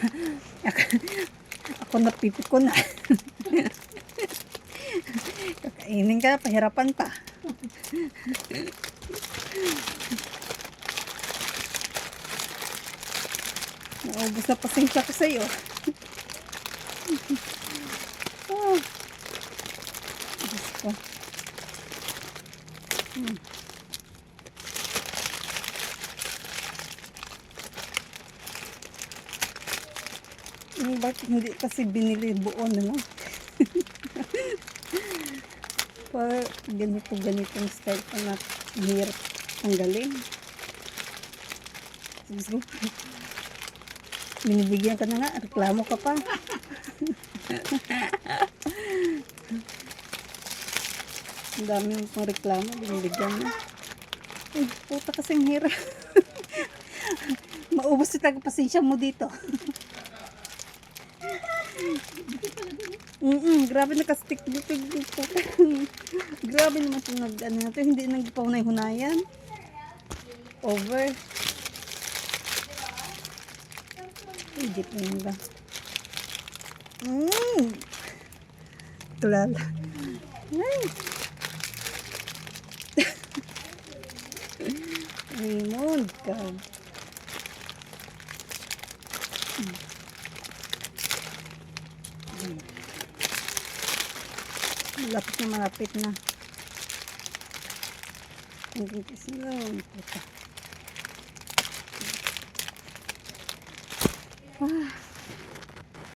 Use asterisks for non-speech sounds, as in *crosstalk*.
*laughs* Ako napipit ko na. *laughs* Kakainin ka, pahirapan pa. Naubos na pasensya ko sa'yo. oh. *laughs* Hmm. Bakit hindi kasi binili buo na lang? *laughs* Pa ganito ganitong style pa na hirap tanggalin. Gusto ko. Binibigyan ka na nga, reklamo ka pa. *laughs* Ang dami mo pang reklamo, binibigyan mo. Ay, puta kasing hirap. *laughs* Maubos yung tagapasensya mo dito. Mm grabe nakastick dito dito. *laughs* grabe naman itong nag, ano na to, hindi nagpaw na hunayan. Over. Hindi pa yun ba? Mm. Tulala. Ay. *laughs* Raymond ka. Malapit na malapit na. Ang gintis na. Puta. Ah.